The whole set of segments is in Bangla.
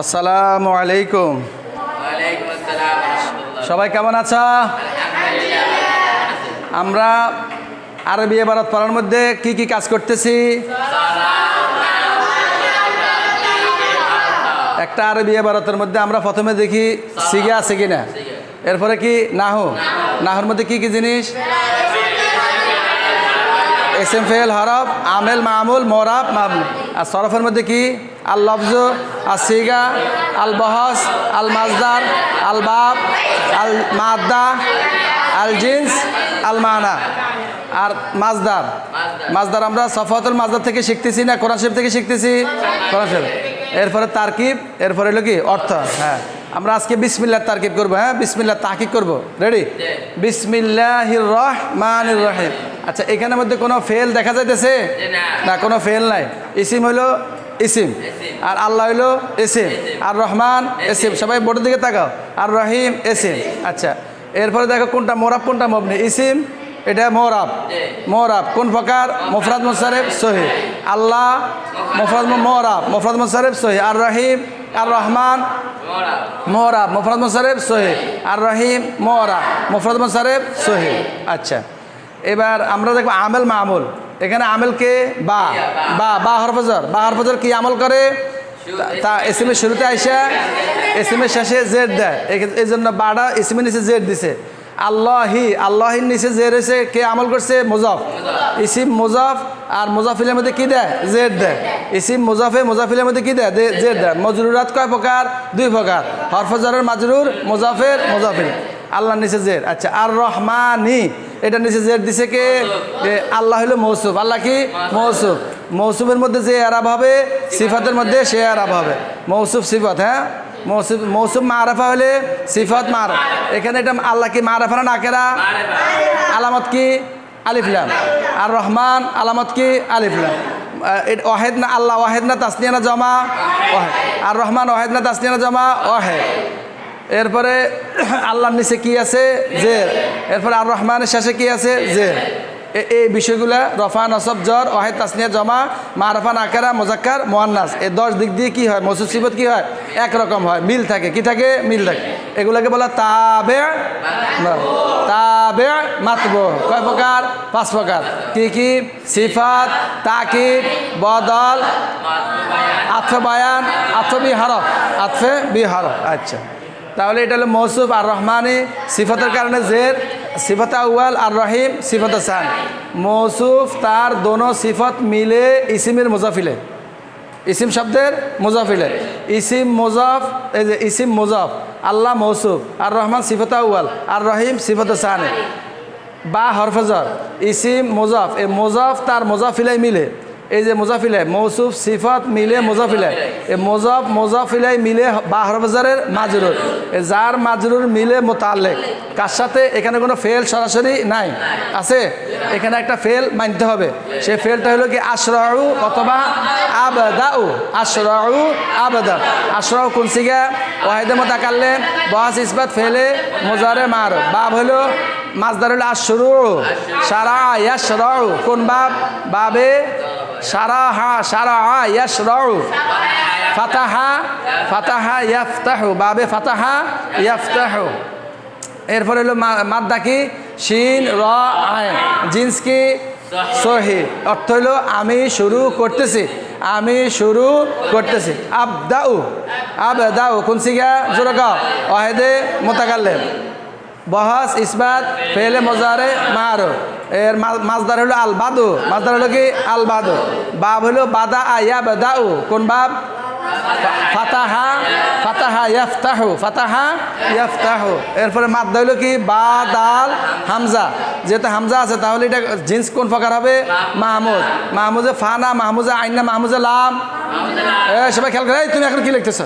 আসসালামু আলাইকুম। সবাই কেমন আছো? আমরা আরবি এবারত পড়ার মধ্যে কি কি কাজ করতেছি? একটা আরবি এবারতের মধ্যে আমরা প্রথমে দেখি সিগে আছে কি না এরপরে কি নাহু? নাহুর মধ্যে কি কি জিনিস? এস এম ফেল, হরফ, আমেল, মামুল, মোরাব মামুল আর সরফের মধ্যে কি? আল লফজ আর সিগা আল বহস আল মাজদার আল বাব আল মাদ্দা আল জিন্স আল মানা আর মাজদার। মাজদার আমরা সফাতুল মাজদার থেকে শিখতেছি না? কোরআন শরীফ থেকে শিখতেছি? কোরআন শরীফ। এরপরে তারকিব এরপরে হলো কি? অর্থ। হ্যাঁ। আমরা আজকে বিসমিল্লার তারকিব করব। হ্যাঁ বিসমিল্লাহ তাকিব করব। রেডি বিসমিল্লাহির রহমানির রহিম। আচ্ছা এখানের মধ্যে কোনো ফেল দেখা যাইতেছে? না। না কোনো ফেল নাই। ইসিম হইল ইসিম। আর আল্লাহ হইল এসিম আর রহমান এসিম সবাই বোর্ডের দিকে তাকাও। আর রহিম এসিম আচ্ছা এরপরে দেখো কোনটা মোরাব, কোনটা মবনি। ইসিম, এটা মোরাব। মোরাব, কোন প্রকার? মুফরাদ মুসারেফ সহি। আল্লাহ, মুফরাদ মোরাব। মুফরাদ মুসারেফ সহি। আর রহিম, আর রহমান? মোরা মোরাব। মুফরাদ মুসারেফ সহি। আর রহিম মোরা মুফরাদ মুসারেফ সহি। আচ্ছা এবার আমরা দেখব আমেল মামুল। এখানে আমেলকে বা বা বা হরফজর বা হরফজর কি আমল করে? তা- এসিমের শুরুতে আইসা এসিমের শেষে জেড দেয়। এই- জন্য বাড়া এসিমের নিচে জেড দিছে। আল্লাহি, আল্লাহির নিচে যে রয়েছে। কে আমল করছে? মুজফ। ইসিম মুজফ আর মুজাফিলের মধ্যে কি দেয়? জেড দেয়। ইসিম মোজাফে মুজাফিলের মধ্যে কি দেয়? জেড দেয়। মজরুরাত কয় প্রকার? দুই প্রকার। হরফজরের মাজরুর, মুজাফের, মুজাফিল। আল্লাহর নিচে জের আচ্ছা আর রহমানি এটা নিচে জের দিছে কে? আল্লাহ হলো মৌসুফ। আল্লাহ কি? মৌসুফ। মৌসুফের মধ্যে যে আরাব হবে, সিফাতের মধ্যে সে আরাব হবে। মৌসুফ সিফত হ্যাঁ? মৌসুফ মৌসুফ মারাফা হলে সিফত মার। এখানে এটা আল্লাহ কি মারাফা না নাকেরা আলামত কি? আলিফলাম আর রহমান, আলামত কি? আলিফলাম ওয়াহেদ না আল্লাহ ওয়াহেদ না তাসনিয়া না জমা? ওয়াহেদ। আর রহমান ওয়াহেদ না তাসনিয়া না জমা? ওয়াহেদ। এরপরে আল্লাহর নিচে কি আছে? জের। এরপরে আর রহমানের শেষে কি আছে? জের। এই বিষয়গুলো রফা, নসব, জ্বর, ওয়াহেদ, তাসনিয়া, জমা মারফা নাকারা মোজাক্কার মোয়ান্নাস এই দশ দিক দিয়ে কি হয়? মসুদ সিবত কি হয়? একরকম হয়। মিল থাকে। কি থাকে? মিল থাকে। এগুলোকে বলা তাবে তাবে, মাতব। কয় প্রকার? পাঁচ প্রকার। কি কি? সিফাত তাকিদ বদল আতফে বায়ান আতফে বিহারফ আতফে বিহারফ আচ্ছা। তাহলে এটা হলো মৌসুফ আর রহমানি, সিফতের কারণে জের, সিফত আউয়াল আর রহিম, সিফত সান মৌসুফ তার দোনো সিফত মিলে ইসিমের মুজাফিলে। ইসিম শব্দের মুজাফিলে। ইসিম মুজাফ, এই যে ইসিম মুজাফ, আল্লাহ মৌসুফ, আর রহমান সিফত আউয়াল, আর রহিম সিফত সানে বা হরফজর ইসিম মোজাফ, এই মোজাফ তার মোজাফিলাই মিলে। এই যে মোজাফিলাই মৌসুফ, সিফত মিলে মোজাফিলাই এই মোজাফ মোজাফিলাই মিলে বা হরফজরের মাজরুর। যার মাজরুর মিলে মোতালেক। কার সাথে? এখানে কোনো ফেল সরাসরি নাই। আছে? এখানে একটা ফেল মানতে হবে। সে ফেলটা হলো কি, আশরাউ অথবা আবদাউ। আশরাউ, আবদা। আশরাউ কোন সিগা? ওয়াহিদে মোতাকাল্লে। বহাস ইসবাত ফেলে মোজারে মার। বাব হলো মাজদার হলো আশরু। সারা ইয়াশরাউ। কোন বাব বাবে সারা হা, সারা ইয়াশরাউ। ফাতাহা ফাতাহা, ইয়াফতাহু। বাবে ফাতাহা, ইয়াফতাহু। এরপরে হলো মাদ্দা কি? শিন, র জিন্স কি? সহি। অর্থ হলো, আমি শুরু করতেছি। আমি শুরু করতেছি। আবদাউ। আবদাউ। কোন সিগা জোরকা অহেদে মোতাকাল্লেম। বহাস, ইসবাত ফেলে মজারে মারো এর মা- মাজদার হলো আল বাদু মাজদার হলো কি? আল বাদু বাব হলো বাদা আয়া বাদাউ কোন বাব ফাতাহা ফাতাহা ইয়াফতাহু। ফাতাহা ইয়াফতাহু। এরপরে মাদ্দা হলো কি? বা দাল হামজা। যেহেতু হামজা আছে, তাহলে এটা জিন্স কোন প্রকার হবে? মাহমুদ। মাহমুজে ফানা মাহমুজে আইনা মাহমুজে লাম। সবাই খেয়াল করে তুমি এখন কি লিখতেছ?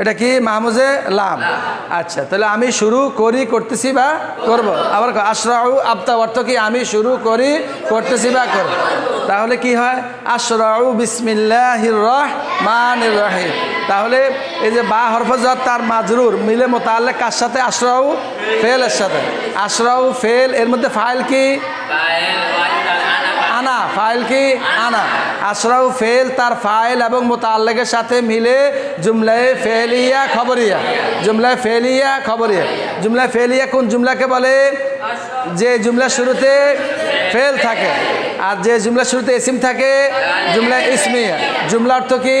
এটা কি মাহমুজে লাম। আচ্ছা তাহলে আমি শুরু করি, করতেছি বা করব? আবার আশরাউ আবতা অর্থ কি? আমি শুরু করি, করতেছি বা করব? তাহলে কি হয়? আশরাউ বিসমিল্লাহির রহমানির রহিম। তাহলে এই যে বা হরফজাত তার মাজরুর মিলে মোতাল্লে কার সাথে? আশরাউ ফেলের সাথে। আশরাউ ফেল, এর মধ্যে ফাইল কি? ফাইল কি আনা। আশরাফু ফেল তার ফাইল এবং মোতাল্লেকের সাথে মিলে জুমলায় ফেলিয়া খবরিয়া। জুমলায় ফেলিয়া খবরিয়া। জুমলায় ফেলিয়া কোন জুমলাকে বলে? যে জুমলা শুরুতে ফেল থাকে আর যে জুমলা শুরুতে এসিম থাকে, জুমলা ইসমিয়া। জুমলা অর্থ কি?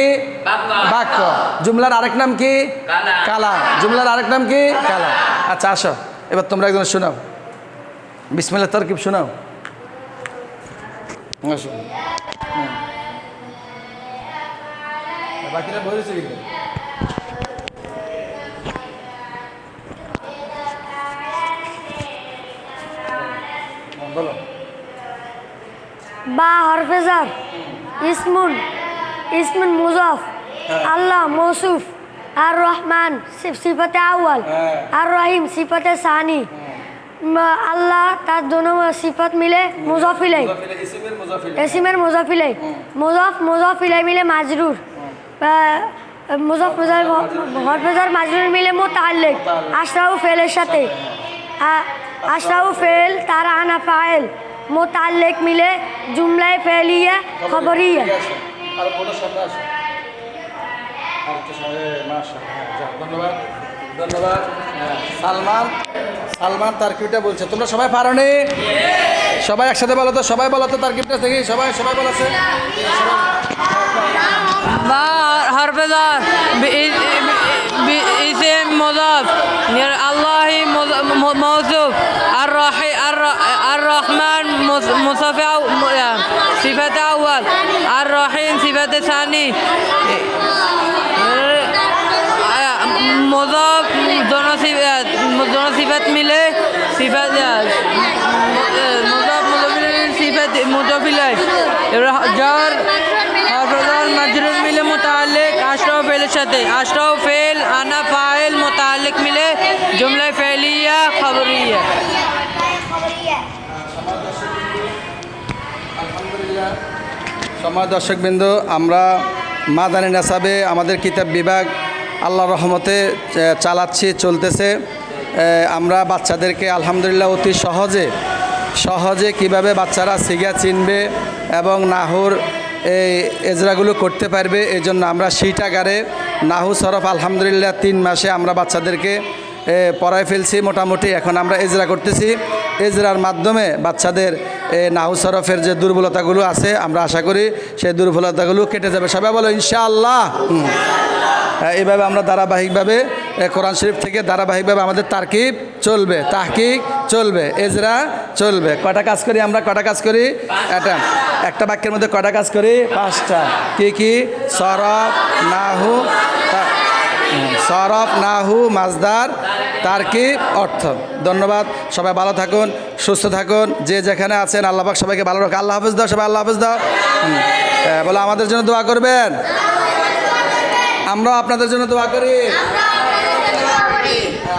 বাক্য। জুমলার আরেক নাম কি। কালাম। জুমলার আরেক নাম কি? কালা আচ্ছা আসো। এবার তোমরা একজন শোনাও। বিসমিল্লা তরকিব শোনাও। আসো। হুম। বাকিরা বলেছে কিন্তু। বলো। বা হরফেজার ইসমুন ইসমুন মুজফ আল্লাহ মৌসুফ আর রহমান সিফ- সিফতে আউয়াল হ্যাঁ। আর রহিম সিফতে সানি। আল্লাহ তার দোনো সিফত মিলে মুজাফিল? এসিমের মুজফিলাই মুজফ মুজফিলাই মিলে মাজরুর। মুজফ মুজফ হরফেজার মাজরুর মিলে মোতাল্লিক আশরাউ ফেলের সাথে। আশরাউ ফেল তার আনা ফাইল মোতাল্লিক মিলে জুমলায় ফেলিয়া খবরিয়া। মাশাআল্লাহ, হ্যাঁ, যাও, ধন্যবাদ। ধন্যবাদ। হ্যাঁ, সালমান। সালমান তারকিবটা বলছে। তোমরা সবাই পারো নি সবাই একসাথে বলো তো, সবাই বলো তো তারকিবটা দেখি। সবাই সবাই বলেছে হরফেদার ইসেম মৌসুফ আর আর রহমান আর মিলে সিফাত মিলে মোতালেক, আশরাফ সাথে। আনা মিলে ফেলিয়া খবরিয়া সময় দর্শকবৃন্দ, আমরা মাদানী নাসাবে আমাদের কিতাব বিভাগ আল্লাহ রহমতে চালাচ্ছি, চলতেছে। আমরা বাচ্চাদেরকে আলহামদুলিল্লাহ অতি সহজে সহজে কীভাবে বাচ্চারা সিগা চিনবে এবং নাহুর এই এজরাগুলো করতে পারবে এই জন্য আমরা সিটাগারে নাহু সরফ আলহামদুলিল্লাহ তিন মাসে আমরা বাচ্চাদেরকে পড়ায় ফেলছি মোটামুটি। এখন আমরা এজরা করতেছি। এজরার মাধ্যমে বাচ্চাদের নাহু সরফের যে দুর্বলতাগুলো আছে, আমরা আশা করি সেই দুর্বলতাগুলো কেটে যাবে। সবাই বলো, ইনশাআল্লাহ। এইভাবে আমরা ধারাবাহিকভাবে কোরআন শরীফ থেকে ধারাবাহিকভাবে আমাদের তারকিব চলবে তাহকিক চলবে এজরা চলবে। কটা কাজ করি আমরা? কটা কাজ করি? একটা একটা বাক্যের মধ্যে কটা কাজ করি? পাঁচটা। কি কি? সরফ নাহু তা- সরফ নাহু মাজদার তারকিব অর্থ। ধন্যবাদ। সবাই ভালো থাকুন সুস্থ থাকুন। যে যেখানে আছেন আল্লাহবাক সবাইকে ভালো রাখো আল্লাহ হাফিজ দাও সবাই আল্লাহ হাফিজ দাও। হ্যাঁ, বলো আমাদের জন্য দোয়া করবেন? আমরা আপনাদের জন্য দোয়া করি। হ্যাঁ,